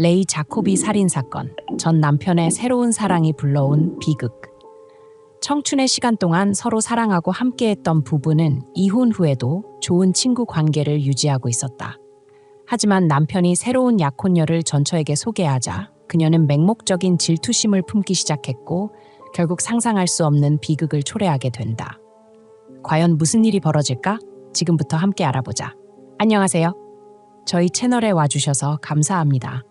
레이 자코비 살인 사건, 전 남편의 새로운 사랑이 불러온 비극. 청춘의 시간 동안 서로 사랑하고 함께했던 부부는 이혼 후에도 좋은 친구 관계를 유지하고 있었다. 하지만 남편이 새로운 약혼녀를 전처에게 소개하자 그녀는 맹목적인 질투심을 품기 시작했고 결국 상상할 수 없는 비극을 초래하게 된다. 과연 무슨 일이 벌어질까? 지금부터 함께 알아보자. 안녕하세요. 저희 채널에 와주셔서 감사합니다.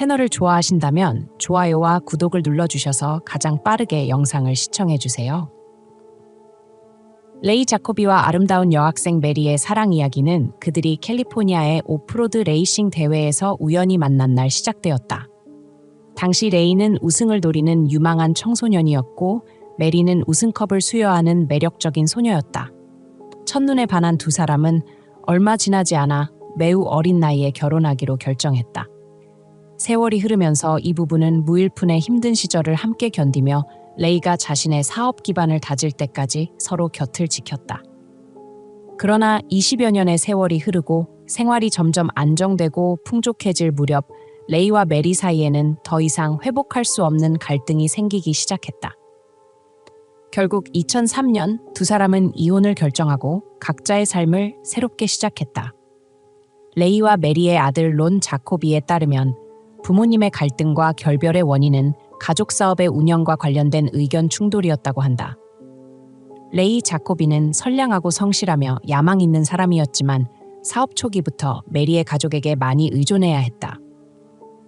채널을 좋아하신다면 좋아요와 구독을 눌러주셔서 가장 빠르게 영상을 시청해주세요. 레이 자코비와 아름다운 여학생 메리의 사랑 이야기는 그들이 캘리포니아의 오프로드 레이싱 대회에서 우연히 만난 날 시작되었다. 당시 레이는 우승을 노리는 유망한 청소년이었고 메리는 우승컵을 수여하는 매력적인 소녀였다. 첫눈에 반한 두 사람은 얼마 지나지 않아 매우 어린 나이에 결혼하기로 결정했다. 세월이 흐르면서 이 부부는 무일푼의 힘든 시절을 함께 견디며 레이가 자신의 사업 기반을 다질 때까지 서로 곁을 지켰다. 그러나 20여 년의 세월이 흐르고 생활이 점점 안정되고 풍족해질 무렵 레이와 메리 사이에는 더 이상 회복할 수 없는 갈등이 생기기 시작했다. 결국 2003년 두 사람은 이혼을 결정하고 각자의 삶을 새롭게 시작했다. 레이와 메리의 아들 론 자코비에 따르면 부모님의 갈등과 결별의 원인은 가족 사업의 운영과 관련된 의견 충돌이었다고 한다. 레이 자코비는 선량하고 성실하며 야망 있는 사람이었지만 사업 초기부터 메리의 가족에게 많이 의존해야 했다.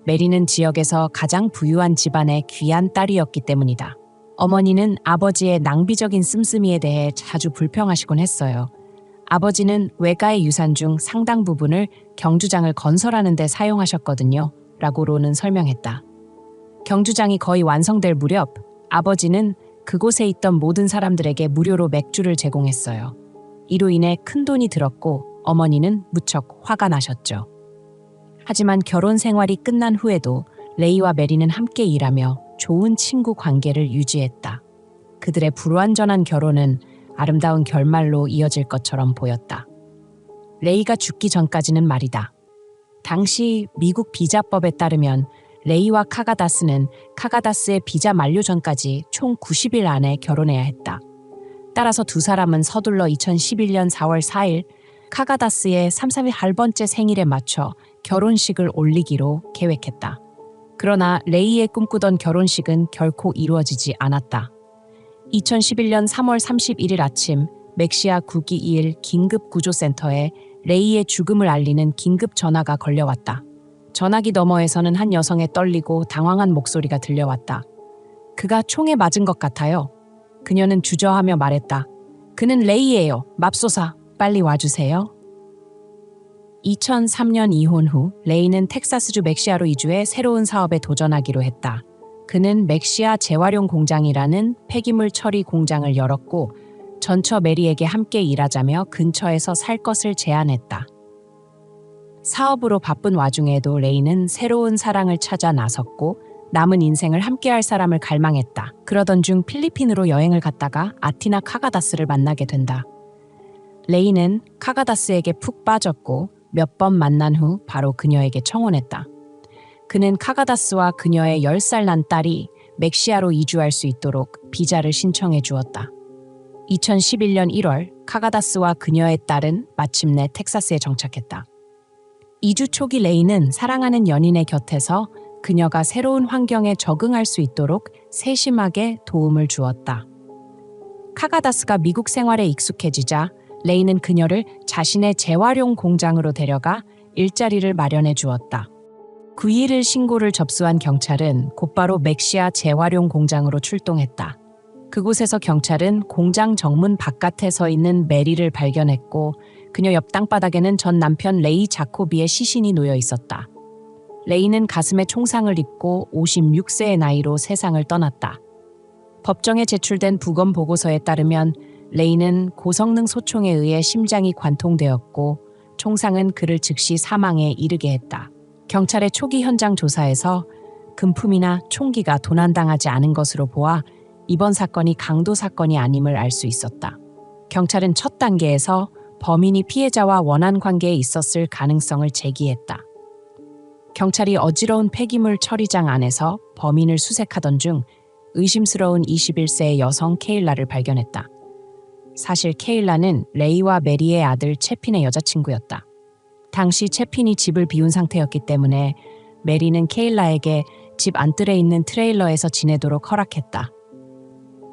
메리는 지역에서 가장 부유한 집안의 귀한 딸이었기 때문이다. 어머니는 아버지의 낭비적인 씀씀이에 대해 자주 불평하시곤 했어요. 아버지는 외가의 유산 중 상당 부분을 경주장을 건설하는 데 사용하셨거든요. 라고 로는 설명했다. 경주장이 거의 완성될 무렵 아버지는 그곳에 있던 모든 사람들에게 무료로 맥주를 제공했어요. 이로 인해 큰 돈이 들었고 어머니는 무척 화가 나셨죠. 하지만 결혼 생활이 끝난 후에도 레이와 메리는 함께 일하며 좋은 친구 관계를 유지했다. 그들의 불완전한 결혼은 아름다운 결말로 이어질 것처럼 보였다. 레이가 죽기 전까지는 말이다. 당시 미국 비자법에 따르면 레이와 카가다스는 카가다스의 비자 만료 전까지 총 90일 안에 결혼해야 했다. 따라서 두 사람은 서둘러 2011년 4월 4일 카가다스의 33번째 생일에 맞춰 결혼식을 올리기로 계획했다. 그러나 레이의 꿈꾸던 결혼식은 결코 이루어지지 않았다. 2011년 3월 31일 아침 멕시아 국기 2일 긴급구조센터에 레이의 죽음을 알리는 긴급 전화가 걸려왔다. 전화기 너머에서는 한 여성의 떨리고 당황한 목소리가 들려왔다. 그가 총에 맞은 것 같아요. 그녀는 주저하며 말했다. 그는 레이예요. 맙소사. 빨리 와주세요. 2003년 이혼 후 레이는 텍사스주 멕시아로 이주해 새로운 사업에 도전하기로 했다. 그는 멕시아 재활용 공장이라는 폐기물 처리 공장을 열었고 전처 메리에게 함께 일하자며 근처에서 살 것을 제안했다. 사업으로 바쁜 와중에도 레이는 새로운 사랑을 찾아 나섰고 남은 인생을 함께할 사람을 갈망했다. 그러던 중 필리핀으로 여행을 갔다가 아티나 카가다스를 만나게 된다. 레이는 카가다스에게 푹 빠졌고 몇 번 만난 후 바로 그녀에게 청혼했다. 그는 카가다스와 그녀의 10살 난 딸이 멕시아로 이주할 수 있도록 비자를 신청해 주었다. 2011년 1월 카가다스와 그녀의 딸은 마침내 텍사스에 정착했다. 2주 초기 레이는 사랑하는 연인의 곁에서 그녀가 새로운 환경에 적응할 수 있도록 세심하게 도움을 주었다. 카가다스가 미국 생활에 익숙해지자 레이는 그녀를 자신의 재활용 공장으로 데려가 일자리를 마련해 주었다. 9일을 신고를 접수한 경찰은 곧바로 멕시아 재활용 공장으로 출동했다. 그곳에서 경찰은 공장 정문 바깥에 서 있는 메리를 발견했고 그녀 옆 땅바닥에는 전 남편 레이 자코비의 시신이 놓여 있었다. 레이는 가슴에 총상을 입고 56세의 나이로 세상을 떠났다. 법정에 제출된 부검 보고서에 따르면 레이는 고성능 소총에 의해 심장이 관통되었고 총상은 그를 즉시 사망에 이르게 했다. 경찰의 초기 현장 조사에서 금품이나 총기가 도난당하지 않은 것으로 보아 이번 사건이 강도 사건이 아님을 알 수 있었다. 경찰은 첫 단계에서 범인이 피해자와 원한 관계에 있었을 가능성을 제기했다. 경찰이 어지러운 폐기물 처리장 안에서 범인을 수색하던 중 의심스러운 21세의 여성 케일라를 발견했다. 사실 케일라는 레이와 메리의 아들 채핀의 여자친구였다. 당시 채핀이 집을 비운 상태였기 때문에 메리는 케일라에게 집 안뜰에 있는 트레일러에서 지내도록 허락했다.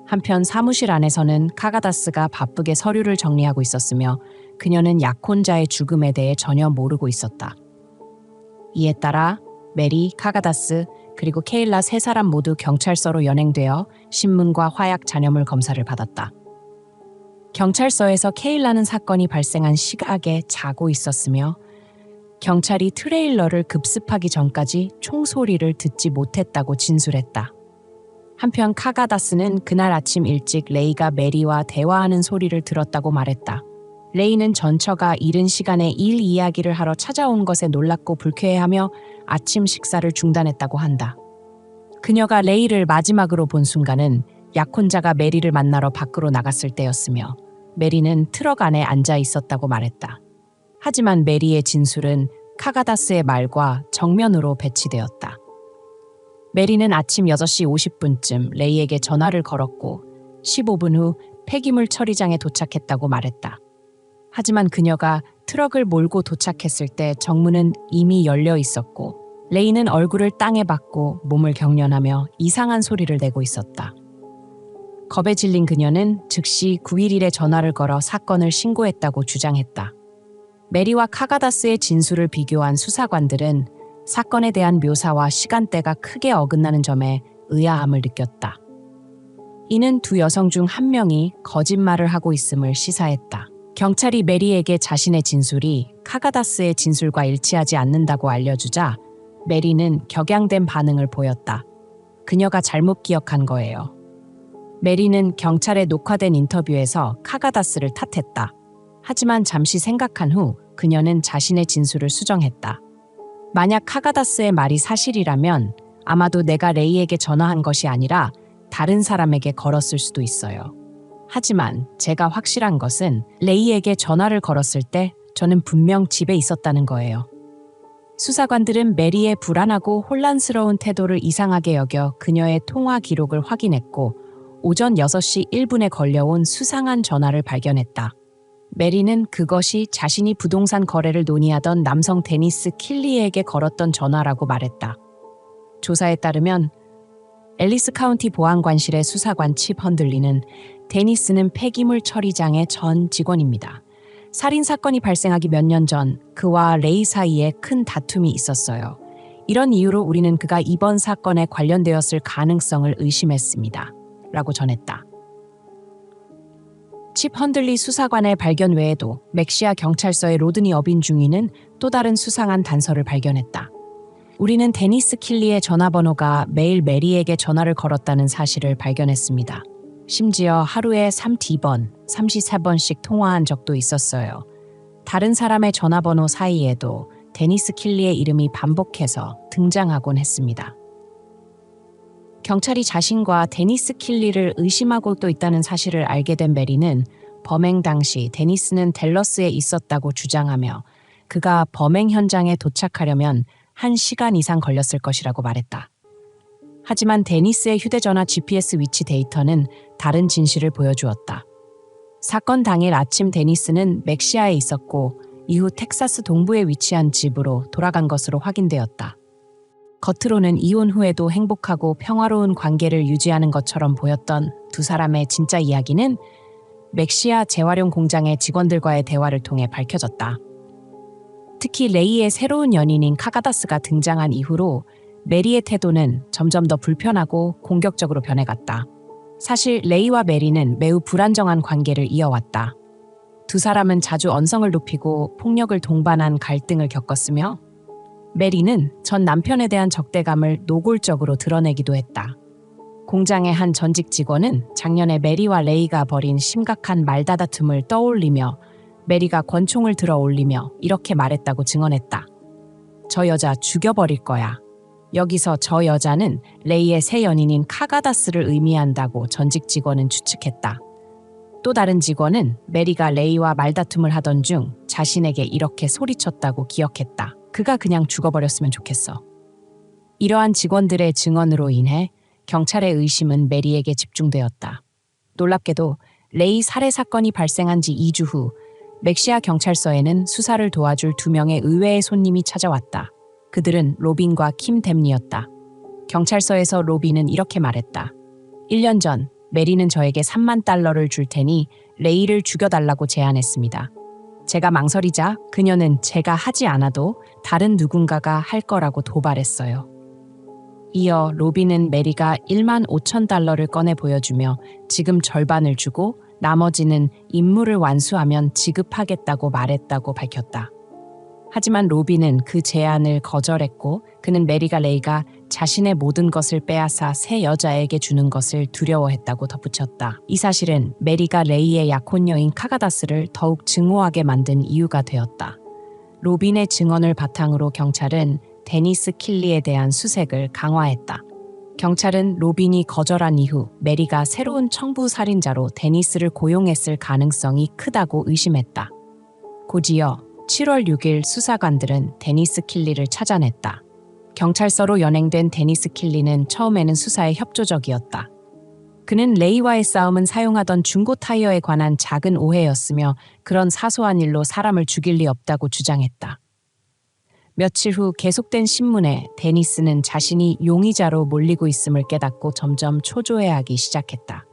한편 사무실 안에서는 카가다스가 바쁘게 서류를 정리하고 있었으며 그녀는 약혼자의 죽음에 대해 전혀 모르고 있었다. 이에 따라 메리, 카가다스, 그리고 케일라 세 사람 모두 경찰서로 연행되어 신문과 화약 잔여물 검사를 받았다. 경찰서에서 케일라는 사건이 발생한 시각에 자고 있었으며 경찰이 트레일러를 급습하기 전까지 총소리를 듣지 못했다고 진술했다. 한편 카가다스는 그날 아침 일찍 레이가 메리와 대화하는 소리를 들었다고 말했다. 레이는 전처가 이른 시간에 일 이야기를 하러 찾아온 것에 놀랍고 불쾌해하며 아침 식사를 중단했다고 한다. 그녀가 레이를 마지막으로 본 순간은 약혼자가 메리를 만나러 밖으로 나갔을 때였으며 메리는 트럭 안에 앉아 있었다고 말했다. 하지만 메리의 진술은 카가다스의 말과 정면으로 배치되었다. 메리는 아침 6시 50분쯤 레이에게 전화를 걸었고 15분 후 폐기물 처리장에 도착했다고 말했다. 하지만 그녀가 트럭을 몰고 도착했을 때 정문은 이미 열려 있었고 레이는 얼굴을 땅에 박고 몸을 경련하며 이상한 소리를 내고 있었다. 겁에 질린 그녀는 즉시 911에 전화를 걸어 사건을 신고했다고 주장했다. 메리와 카가다스의 진술을 비교한 수사관들은 사건에 대한 묘사와 시간대가 크게 어긋나는 점에 의아함을 느꼈다. 이는 두 여성 중 한 명이 거짓말을 하고 있음을 시사했다. 경찰이 메리에게 자신의 진술이 카가다스의 진술과 일치하지 않는다고 알려주자 메리는 격양된 반응을 보였다. 그녀가 잘못 기억한 거예요. 메리는 경찰에 녹화된 인터뷰에서 카가다스를 탓했다. 하지만 잠시 생각한 후 그녀는 자신의 진술을 수정했다. 만약 카가다스의 말이 사실이라면 아마도 내가 레이에게 전화한 것이 아니라 다른 사람에게 걸었을 수도 있어요. 하지만 제가 확실한 것은 레이에게 전화를 걸었을 때 저는 분명 집에 있었다는 거예요. 수사관들은 메리의 불안하고 혼란스러운 태도를 이상하게 여겨 그녀의 통화 기록을 확인했고 오전 6시 1분에 걸려온 수상한 전화를 발견했다. 메리는 그것이 자신이 부동산 거래를 논의하던 남성 데니스 킬리에게 걸었던 전화라고 말했다. 조사에 따르면 앨리스 카운티 보안관실의 수사관 칩 헌들리는 데니스는 폐기물 처리장의 전 직원입니다. 살인 사건이 발생하기 몇 년 전 그와 레이 사이에 큰 다툼이 있었어요. 이런 이유로 우리는 그가 이번 사건에 관련되었을 가능성을 의심했습니다. 라고 전했다. 칩 헌들리 수사관의 발견 외에도 맥시아 경찰서의 로드니 어빈 중위는 또 다른 수상한 단서를 발견했다. 우리는 데니스 킬리의 전화번호가 매일 메리에게 전화를 걸었다는 사실을 발견했습니다. 심지어 하루에 3D번, 33번씩 통화한 적도 있었어요. 다른 사람의 전화번호 사이에도 데니스 킬리의 이름이 반복해서 등장하곤 했습니다. 경찰이 자신과 데니스 킬리를 의심하고 또 있다는 사실을 알게 된 메리는 범행 당시 데니스는 델러스에 있었다고 주장하며 그가 범행 현장에 도착하려면 1시간 이상 걸렸을 것이라고 말했다. 하지만 데니스의 휴대전화 GPS 위치 데이터는 다른 진실을 보여주었다. 사건 당일 아침 데니스는 멕시아에 있었고 이후 텍사스 동부에 위치한 집으로 돌아간 것으로 확인되었다. 겉으로는 이혼 후에도 행복하고 평화로운 관계를 유지하는 것처럼 보였던 두 사람의 진짜 이야기는 멕시아 재활용 공장의 직원들과의 대화를 통해 밝혀졌다. 특히 레이의 새로운 연인인 카가다스가 등장한 이후로 메리의 태도는 점점 더 불편하고 공격적으로 변해갔다. 사실 레이와 메리는 매우 불안정한 관계를 이어왔다. 두 사람은 자주 언성을 높이고 폭력을 동반한 갈등을 겪었으며 메리는 전 남편에 대한 적대감을 노골적으로 드러내기도 했다. 공장의 한 전직 직원은 작년에 메리와 레이가 벌인 심각한 말다다툼을 떠올리며 메리가 권총을 들어 올리며 이렇게 말했다고 증언했다. 저 여자 죽여버릴 거야. 여기서 저 여자는 레이의 새 연인인 카가다스를 의미한다고 전직 직원은 추측했다. 또 다른 직원은 메리가 레이와 말다툼을 하던 중 자신에게 이렇게 소리쳤다고 기억했다. 그가 그냥 죽어버렸으면 좋겠어. 이러한 직원들의 증언으로 인해 경찰의 의심은 메리에게 집중되었다. 놀랍게도 레이 살해 사건이 발생한 지 2주 후 맥시아 경찰서에는 수사를 도와줄 두 명의 의외의 손님이 찾아왔다. 그들은 로빈과 킴 댐니였다. 경찰서에서 로빈은 이렇게 말했다. 1년 전 메리는 저에게 3만 달러를 줄 테니 레이를 죽여달라고 제안했습니다. 제가 망설이자 그녀는 제가 하지 않아도 다른 누군가가 할 거라고 도발했어요. 이어 로빈은 메리가 1만 5천 달러를 꺼내 보여주며 지금 절반을 주고 나머지는 임무를 완수하면 지급하겠다고 말했다고 밝혔다. 하지만 로빈은 그 제안을 거절했고 그는 메리가 레이가 자신의 모든 것을 빼앗아 새 여자에게 주는 것을 두려워했다고 덧붙였다. 이 사실은 메리가 레이의 약혼녀인 카가다스를 더욱 증오하게 만든 이유가 되었다. 로빈의 증언을 바탕으로 경찰은 데니스 킬리에 대한 수색을 강화했다. 경찰은 로빈이 거절한 이후 메리가 새로운 청부 살인자로 데니스를 고용했을 가능성이 크다고 의심했다. 곧이어 7월 6일 수사관들은 데니스 킬리를 찾아냈다. 경찰서로 연행된 데니스 킬리는 처음에는 수사에 협조적이었다. 그는 레이와의 싸움은 사용하던 중고 타이어에 관한 작은 오해였으며 그런 사소한 일로 사람을 죽일 리 없다고 주장했다. 며칠 후 계속된 신문에 데니스는 자신이 용의자로 몰리고 있음을 깨닫고 점점 초조해하기 시작했다.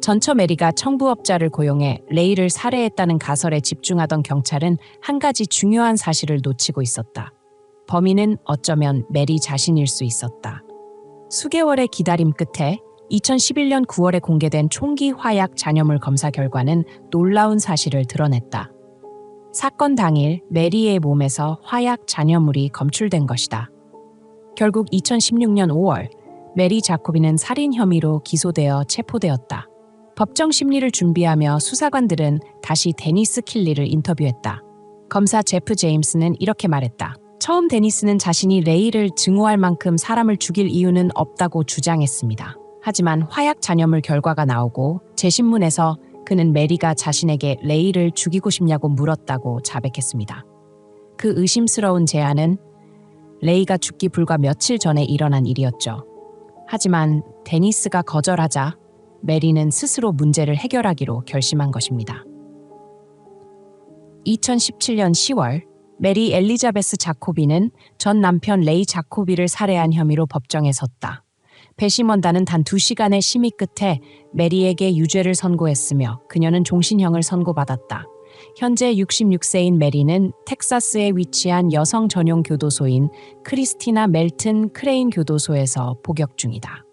전처 메리가 청부업자를 고용해 레이를 살해했다는 가설에 집중하던 경찰은 한 가지 중요한 사실을 놓치고 있었다. 범인은 어쩌면 메리 자신일 수 있었다. 수개월의 기다림 끝에 2011년 9월에 공개된 총기 화약 잔여물 검사 결과는 놀라운 사실을 드러냈다. 사건 당일 메리의 몸에서 화약 잔여물이 검출된 것이다. 결국 2016년 5월 메리 자코비는 살인 혐의로 기소되어 체포되었다. 법정 심리를 준비하며 수사관들은 다시 데니스 킬리를 인터뷰했다. 검사 제프 제임스는 이렇게 말했다. 처음 데니스는 자신이 레이를 증오할 만큼 사람을 죽일 이유는 없다고 주장했습니다. 하지만 화약 잔여물 결과가 나오고 재신문에서 그는 메리가 자신에게 레이를 죽이고 싶냐고 물었다고 자백했습니다. 그 의심스러운 제안은 레이가 죽기 불과 며칠 전에 일어난 일이었죠. 하지만 데니스가 거절하자 메리는 스스로 문제를 해결하기로 결심한 것입니다. 2017년 10월 메리 엘리자베스 자코비는 전 남편 레이 자코비를 살해한 혐의로 법정에 섰다. 배심원단은 단 2시간의 심의 끝에 메리에게 유죄를 선고했으며 그녀는 종신형을 선고받았다. 현재 66세인 메리는 텍사스에 위치한 여성 전용 교도소인 크리스티나 멜튼 크레인 교도소에서 복역 중이다.